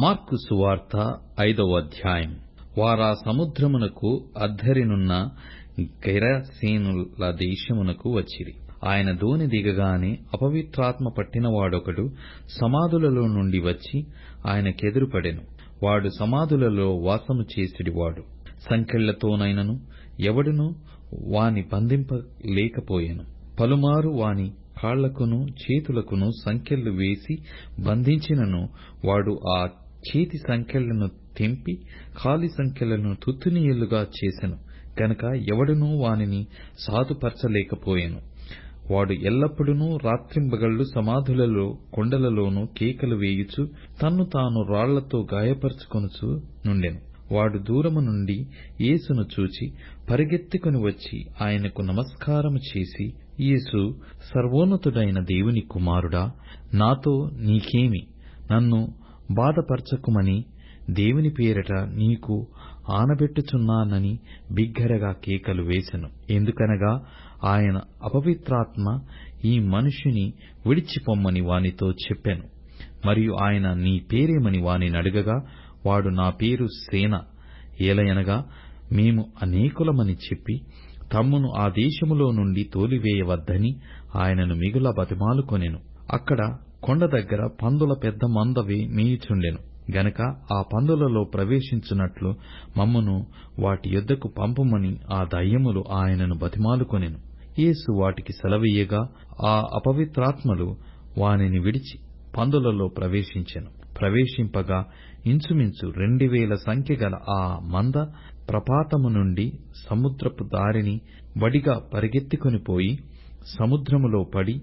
Mark సువార్త ఐదవ అధ్యాయం. వారా సముద్రమునకు అద్దరినున్న గెరసేనుల దేశమునకు వచ్చిరి. ఆయన దోని దిగగానే అపవిత్రాత్మ పట్టినవాడొకడు సమాధులలో నుండి వచ్చి ఆయనకెదురుపడెను వాడు సమాధులలో వాసము చేసిడివాడు. సంకెళ్ళతోనైనను ఎవడును వాని బంధింపలేకపోయెను. పలుమారు వాని కాళ్ళకును చేతులకును సంకెళ్ళు వేసి బంధించినను వాడు ఆ చేతి సంఖ్యలను తెంపి ఖాళీ సంఖ్యలను తుత్తునియలుగా చేసెను. గనుక ఎవడునూ వానిని సాధుపరచలేకపోయెను. వాడు ఎల్లప్పుడూ రాత్రింబగళ్ళు సమాధులలో కొండలలోనూ కేకలు వేయుచు తన్ను తాను రాళ్ళతో గాయపరచుకొనుచు నుండెను. వాడు దూరము నుండి యేసును చూచి పరిగెత్తుకుని వచ్చి ఆయనకు నమస్కారము చేసి యేసు సర్వోన్నతుడైన దేవుని కుమారుడా నాతో నీకేమి? నన్ను బాధపరచకుమని దేవుని పేరట నీకు ఆనబెట్టుచున్నానని బిగ్గరగా కేకలు వేసెను. ఎందుకనగా ఆయన అపవిత్రాత్మ ఈ మనుషుని విడిచిపొమ్మని వానితో చెప్పెను. మరియు ఆయన నీ పేరేమని వానినడగగా వాడు నా పేరు సేన. ఏలయనగా మేము అనేకులమని చెప్పి తమ్మును ఆ దేశములో నుండి తోలివేయవద్దని ఆయనను మిగుల బతిమాలుకొనెను. అక్కడ కొండ దగ్గర పందుల పెద్ద మందవి మేయుచుండెను. గనక ఆ పందులలో ప్రవేశించున్నట్లు మమ్మను వాటి యొద్దకు పంపమని ఆ దయ్యములు ఆయనను బతిమాలుకొనెను. యేసు వాటికి సెలవీయగా ఆ అపవిత్రాత్మలు వానిని విడిచి పందులలో ప్రవేశించెను. ప్రవేశింపగా ఇంచుమించు రెండువేల సంఖ్య గల ఆ మంద ప్రపాతము నుండి సముద్రపు దారిని వడిగా పరిగెత్తుకొని పోయి సముద్రములో పడి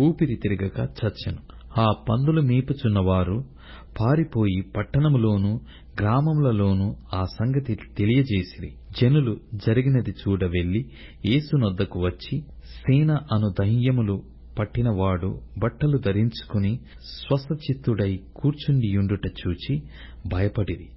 ఊపిరి తిరగక చచ్చెను. ఆ పందులు మేపుచున్నవారు పారిపోయి పట్టణములోనూ గ్రామములలోను ఆ సంగతి తెలియజేసిరి. జనులు జరిగినది చూడ వెళ్ళి యేసునొద్దకు వచ్చి సేన అను దయ్యములు పట్టినవాడు బట్టలు ధరించుకుని స్వస్థచిత్తుడై కూర్చుండియుండుట చూచి భయపడిరి.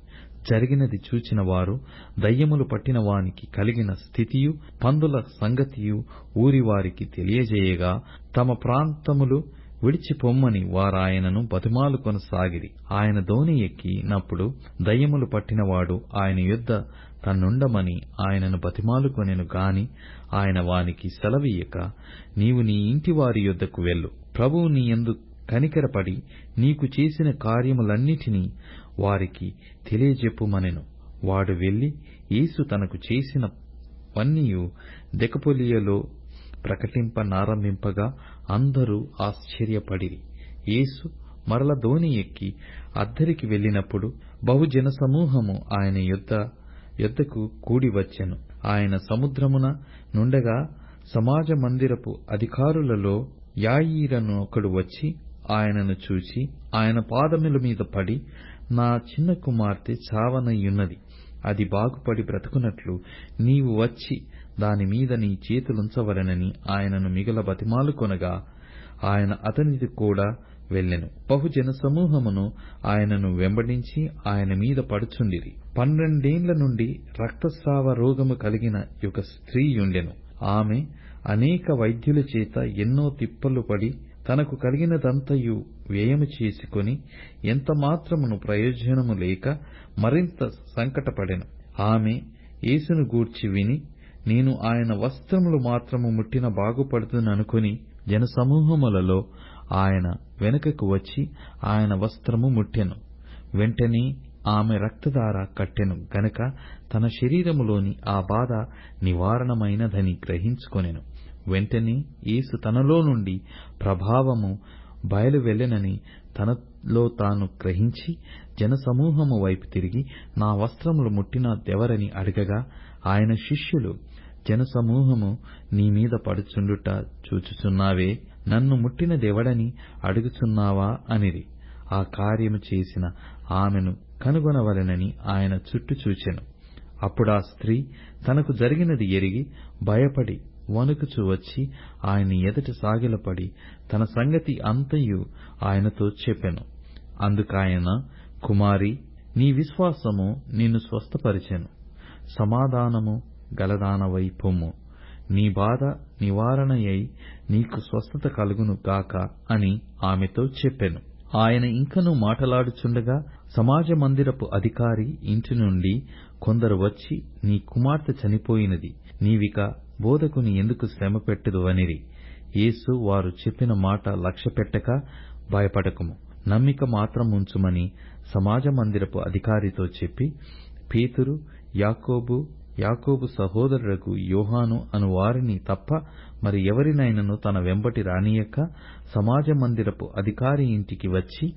జరిగినది చూచిన వారు దయ్యములు పట్టినవానికి కలిగిన స్థితియు పందుల సంగతియు ఊరివారికి తెలియజేయగా తమ ప్రాంతములు విడిచిపొమ్మని వారాయనను బతిమాలుకొనసాగిరి ఆయన దోణి ఎక్కినప్పుడు దయ్యములు పట్టినవాడు ఆయన యొద్ద తన్నుండమని ఆయనను బతిమాలుకొనెను గాని ఆయన వానికి సెలవీయక నీవు నీ ఇంటివారి యొద్దకు వెళ్ళు. ప్రభువు నీ యందు కనికరపడి నీకు చేసిన కార్యములన్నిటినీ వారికి తెలియజెప్పుమనెను. వాడు వెళ్ళి యేసు తనకు చేసినవన్నీయు దెకపొలియలో ప్రకటింపనారంభింపగా అందరూ ఆశ్చర్యపడిరి యేసు మరల దోణి ఎక్కి అద్దరికి వెళ్ళినప్పుడు బహుజన సమూహము ఆయన యొద్ద యొద్దకు కూడివచ్చెను. ఆయన సముద్రమున నుండగా సమాజ మందిరపు అధికారులలో యాయీరనొకడు వచ్చి ఆయనను చూచి ఆయన పాదముల మీద పడి నా చిన్న కుమార్తె చావనయ్యున్నది అది బాగుపడి బ్రతుకునట్లు నీవు వచ్చి దాని మీద నీ చేతులుంచవలెనని ఆయనను మిగల బతిమాలుకొనగా ఆయన అతనిది కూడా వెళ్ళెను. బహుజన సమూహమును ఆయనను వెంబడించి ఆయన మీద పడుచుండిరి. పన్నెండేండ్ల నుండి రక్తస్రావ రోగము కలిగిన ఒక స్త్రీయుండెను ఆమె అనేక వైద్యుల చేత ఎన్నో తిప్పలు పడి తనకు కలిగినదంతయు వ్యయము చేసుకొని ఎంతమాత్రమును ప్రయోజనము లేక మరింత సంకటపడెను. ఆమె యేసును గూర్చి విని నేను ఆయన వస్త్రములు మాత్రము ముట్టిన బాగుపడుతుననుకొని జనసమూహములలో ఆయన వెనుకకు వచ్చి ఆయన వస్త్రము ముట్టెను. వెంటనే ఆమె రక్తధార కట్టెను గనక తన శరీరములోని ఆ బాధ నివారణమైనదని గ్రహించుకొనెను. వెంటనే యేసు తనలో నుండి ప్రభావము బయలువెళ్ళెనని తనలో తాను గ్రహించి జనసమూహము వైపు తిరిగి నా వస్త్రములు ముట్టినదెవరని అడగగా ఆయన శిష్యులు జనసమూహము నీ మీద పడుచుండుట చూచుచున్నావే. నన్ను ముట్టిన దెవడని అడుగుచున్నావా అనిరి. ఆ కార్యము చేసిన ఆమెను కనుగొనవలెనని ఆయన చుట్టూ చూచెను. అప్పుడా స్త్రీ తనకు జరిగినది ఎరిగి భయపడి వణుకుచు వచ్చి ఆయన ఎదుట సాగిలపడి తన సంగతి అంతయు ఆయనతో చెప్పెను. అందుకాయన కుమారి నీ విశ్వాసము నిన్ను స్వస్థపరిచెను. సమాధానము గలదానవై పొమ్ము నీ బాధ నివారణయై నీకు స్వస్థత కలుగును గాక అని ఆమెతో చెప్పెను. ఆయన ఇంకనూ మాటలాడుచుండగా సమాజ మందిరపు అధికారి ఇంటి నుండి కొందరు వచ్చి నీ కుమార్తె చనిపోయినది. నీవిక బోధకుని ఎందుకు శ్రమ పెట్టదువనిరి? యేసు వారు చెప్పిన మాట లక్ష్యపెట్టక భయపడకుము. నమ్మిక మాత్రం ఉంచుమని సమాజ మందిరపు అధికారితో చెప్పి పేతురు యాకోబు యాకోబు సహోదరులకు యోహాను అను వారిని తప్ప మరి ఎవరినైనను తన వెంబటి రానియక సమాజ మందిరపు అధికారి ఇంటికి వచ్చి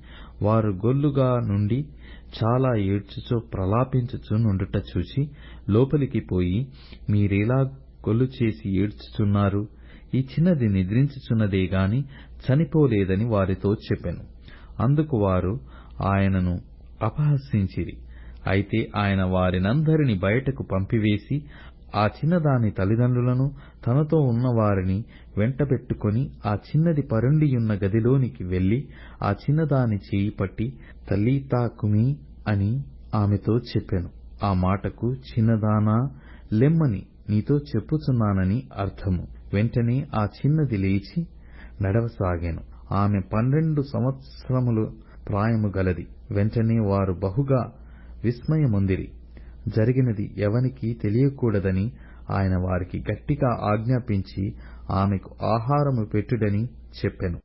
వారు గొల్లుగా నుండి చాలా ఏడ్చుచో ప్రలాపించుచు నుండుట చూచి లోపలికి పోయి మీరేలా గొల్లు చేసి ఏడ్చుచున్నారు? ఈ చిన్నది నిద్రించుచున్నదే గాని చనిపోలేదని వారితో చెప్పెను. అందుకు వారు ఆయనను అపహసించిరి. అయితే ఆయన వారినందరిని బయటకు పంపివేసి ఆ చిన్నదాని తల్లిదండ్రులను తనతో ఉన్నవారిని వెంటబెట్టుకుని ఆ చిన్నది పరుండియున్న గదిలోనికి వెళ్ళి ఆ చిన్నదాని చేయి పట్టి తల్లీతా అని ఆమెతో చెప్పెను. ఆ మాటకు చిన్నదానా లెమ్మని నీతో చెప్పుచున్నానని అర్థము. వెంటనే ఆ చిన్నది లేచి నడవసాగెను. ఆమె పన్నెండు సంవత్సరములు ప్రాయము గలది. వెంటనే వారు బహుగా విస్మయమొందిరి. జరిగినది ఎవనికీ తెలియకూడదని ఆయన వారికి గట్టిగా ఆజ్ఞాపించి ఆమెకు ఆహారము పెట్టుడని చెప్పెను.